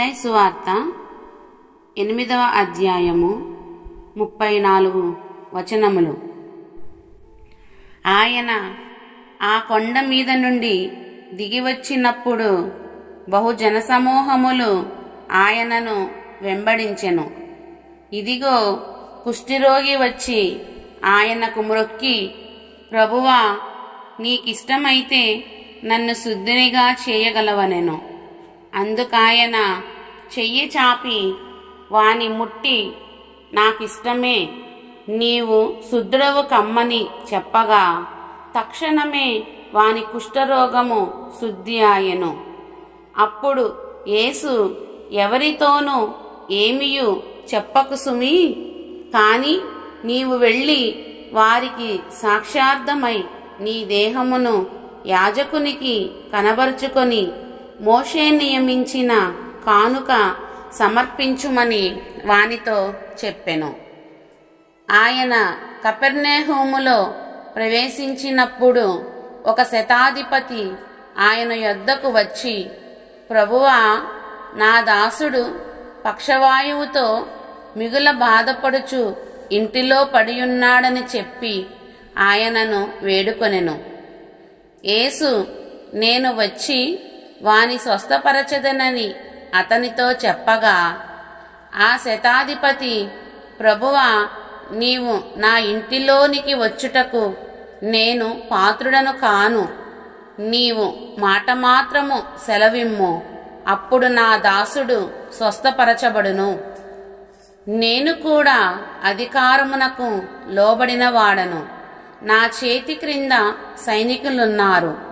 మత్తయి సువార్త ఎనిమిదవ అధ్యాయము ముప్పై నాలుగు వచనములు. ఆయన ఆ కొండ మీద నుండి దిగి వచ్చినప్పుడు ఆయనను వెంబడించెను. ఇదిగో కుష్ఠిరోగి వచ్చి ఆయనకు మ్రొక్కి ప్రభువా నీకిష్టమైతే నన్ను శుద్ధినిగా చేయగలవనెను. అందుకాయన చెయ్యి చాపి వాని ముట్టి నాకిష్టమే నీవు శుద్ధుడవు కమ్మని చెప్పగా. తక్షణమే వాని కుష్ఠరోగము శుద్ధి ఆయను. అప్పుడు యేసు ఎవరితోనూ ఏమియు చెప్పకు సుమి. కాని నీవు వెళ్ళి వారికి సాక్షార్థమై నీ దేహమును యాజకునికి కనబరుచుకొని మోషే నియమించిన కానుక సమర్పించుమని వానితో చెప్పెను. ఆయన కపెర్నేహోములో ప్రవేశించినప్పుడు ఒక శతాధిపతి ఆయన యొద్దకు వచ్చి ప్రభువా నా దాసుడు పక్షవాయువుతో మిగుల బాధపడుచు ఇంటిలో పడియున్నాడని చెప్పి ఆయనను వేడుకొనెను. యేసు నేను వచ్చి వాని స్వస్థపరచదనని అతనితో చెప్పగా ఆ శతాధిపతి ప్రభువా నీవు నా ఇంటిలోనికి వచ్చుటకు నేను పాత్రుడను కాను. నీవు మాట మాత్రము సెలవిమ్ము. అప్పుడు నా దాసుడు స్వస్థపరచబడును. నేను కూడా అధికారమునకు లోబడిన వాడను నా చేతి క్రింద సైనికులున్నారు.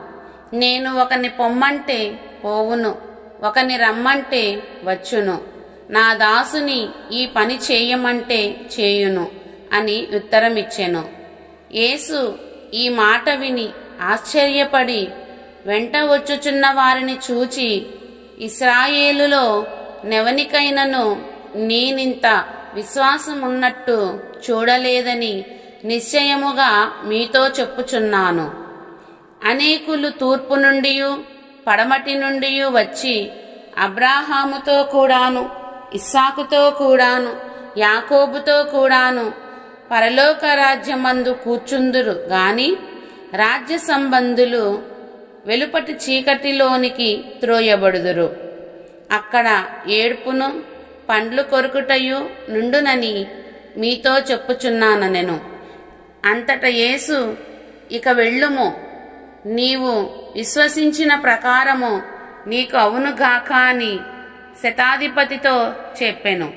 నేను ఒకని పొమ్మంటే పోవును ఒకని రమ్మంటే వచ్చును. నా దాసుని ఈ పని చేయమంటే చేయును అని ఉత్తరమిచ్చెను. యేసు ఈ మాట విని ఆశ్చర్యపడి వెంట వచ్చుచున్న వారిని చూచి ఇస్రాయేలులో నెవనికైనను నేనింత విశ్వాసమున్నట్టు చూడలేదని నిశ్చయముగా మీతో చెప్పుచున్నాను. అనేకులు తూర్పు నుండి పడమటి నుండి వచ్చి అబ్రాహాముతో కూడాను ఇస్సాకుతో కూడాను యాకోబుతో కూడాను పరలోక రాజ్యమందు కూర్చుందురు. గాని రాజ్య సంబంధులు వెలుపటి చీకటిలోనికి త్రోయబడుదురు. అక్కడ ఏడ్పును పండ్లు కొరుకుటయు నుండునని మీతో చెప్పుచున్నాను నేను అంతట యేసు ఇక వెళ్ళుము నీవు విశ్వసించిన ప్రకారము నీకు అవునుగాక అని శతాధిపతితో చెప్పెను.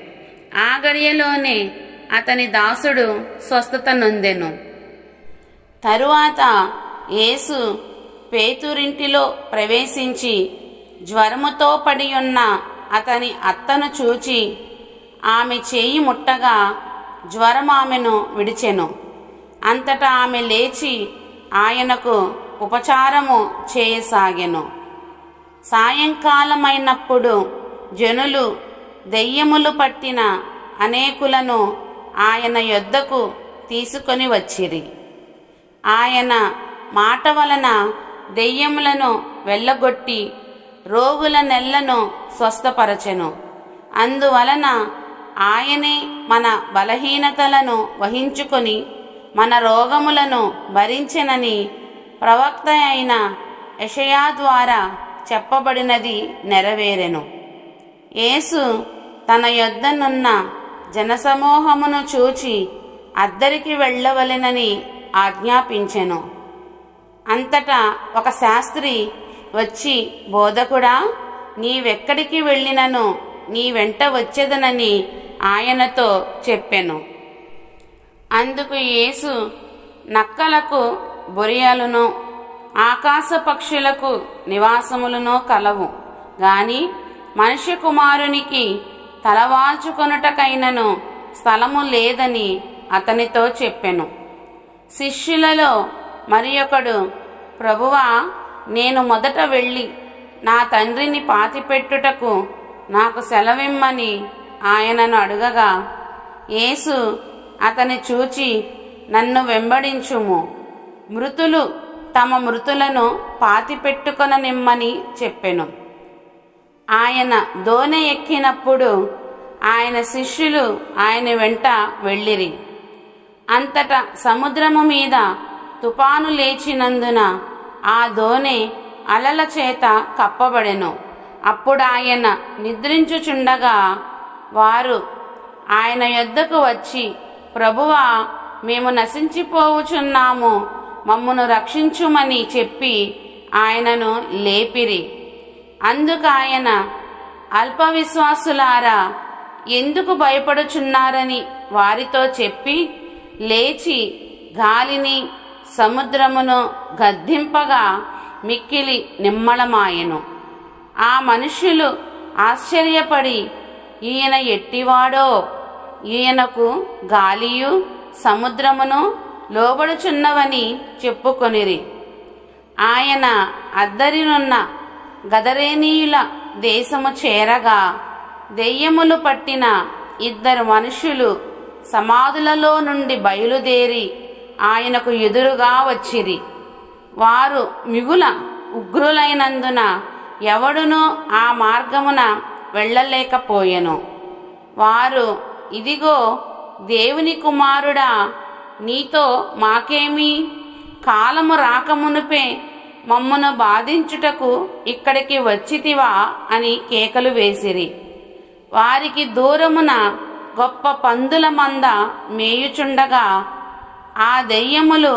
ఆ గడియలోనే అతని దాసుడు స్వస్థత నొందెను. తరువాత యేసు పేతురింటిలో ప్రవేశించి జ్వరముతో పడి ఉన్న అతని అత్తను చూచి ఆమె చేయి ముట్టగా జ్వరం ఆమెను విడిచెను. అంతటా ఆమె లేచి ఆయనకు ఉపచారము చేయసాగెను. సాయంకాలమైనప్పుడు జనులు దెయ్యములు పట్టిన అనేకులను ఆయన యొద్దకు తీసుకొని వచ్చిరి. ఆయన మాట వలన దెయ్యములను వెళ్ళగొట్టి రోగుల నెల్లను స్వస్థపరచెను. అందువలన ఆయనే మన బలహీనతలను వహించుకొని మన రోగములను భరించెనని ప్రవక్త అయిన యషయా ద్వారా చెప్పబడినది నెరవేరెను. యేసు తన యొద్దనున్న జనసమూహమును చూచి అద్దరికి వెళ్ళవలెనని ఆజ్ఞాపించెను. అంతటా ఒక శాస్త్రి వచ్చి బోధకుడా నీవెక్కడికి వెళ్ళినను? నీ వెంట వచ్చేదనని ఆయనతో చెప్పెను. అందుకు యేసు నక్కలకు బొరియలునో ఆకాశ పక్షులకు నివాసములను కలవు. గాని మనిషి కుమారునికి తలవాల్చుకొనుటకైనను స్థలము లేదని అతనితో చెప్పెను. శిష్యులలో మరి ఒకడు ప్రభువా నేను మొదట వెళ్ళి నా తండ్రిని పాతిపెట్టుటకు నాకు సెలవిమ్మని ఆయనను అడుగగా యేసు అతని చూచి నన్ను వెంబడించుము. మృతులు తమ మృతులను పాతిపెట్టుకొననిమ్మని చెప్పెను. ఆయన దోణి ఎక్కినప్పుడు ఆయన శిష్యులు ఆయన వెంట వెళ్ళిరి. అంతటా సముద్రము మీద తుపాను లేచినందున ఆ దోణి అలల చేత కప్పబడెను. అప్పుడు ఆయన నిద్రించుచుండగా వారు ఆయన యొద్దకు వచ్చి ప్రభువా మేము నశించిపోవుచున్నాము. మమ్మను రక్షించుమని చెప్పి ఆయనను లేపిరి. అందుకు ఆయన అల్పవిశ్వాసులారా ఎందుకు భయపడుచున్నారని వారితో చెప్పి లేచి గాలిని సముద్రమును గద్దింపగా మిక్కిలి నిమ్మళమాయెను ఆ మనుష్యులు ఆశ్చర్యపడి ఈయన ఎట్టివాడో? ఈయనకు గాలియు సముద్రమును లోబడుచున్నవని చెప్పుకొనిరి. ఆయన అద్దరినున్న గదరేనీయుల దేశము చేరగా దెయ్యములు పట్టిన ఇద్దరు మనుషులు సమాధులలో నుండి బయలుదేరి ఆయనకు ఎదురుగా వచ్చిరి. వారు మిగుల ఉగ్రులైనందున ఎవడునూ ఆ మార్గమున వెళ్ళలేకపోయెను. వారు ఇదిగో దేవుని కుమారుడా నీతో మాకేమి కాలము రాకమునుపే మమ్మను బాధించుటకు ఇక్కడికి వచ్చితివా అని కేకలు వేసిరి. వారికి దూరమున గొప్ప పందుల మంద మేయుచుండగా ఆ దెయ్యములు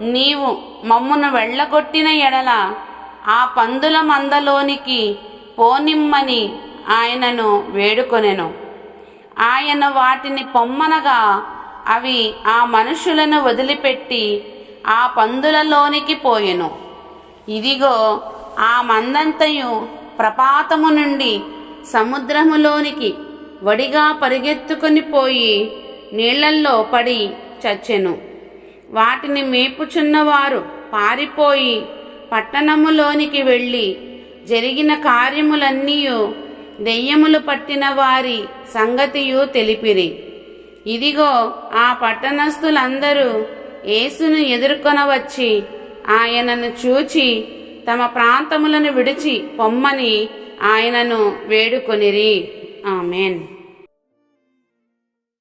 నీవు మమ్మును వెళ్ళగొట్టిన ఎడల ఆ పందుల మందలోనికి పోనిమ్మని ఆయనను వేడుకొనెను. ఆయన వాటిని పొమ్మనగా అవి ఆ మనుషులను వదిలిపెట్టి ఆ పందులలోనికి పోయెను. ఇదిగో ఆ మందంతయు ప్రపాతము నుండి సముద్రములోనికి వడిగా పరిగెత్తుకుని పోయి నీళ్ళల్లో పడి చచ్చెను. వాటిని మేపుచున్నవారు పారిపోయి పట్టణములోనికి వెళ్ళి జరిగిన కార్యములన్నీ దెయ్యములు పట్టిన వారి సంగతియు తెలిపిరి. ఇదిగో ఆ పట్టణస్థులందరూ యేసును ఎదుర్కొనవచ్చి ఆయనను చూచి తమ ప్రాంతములను విడిచి పొమ్మని ఆయనను వేడుకొనిరి. ఆమెన్.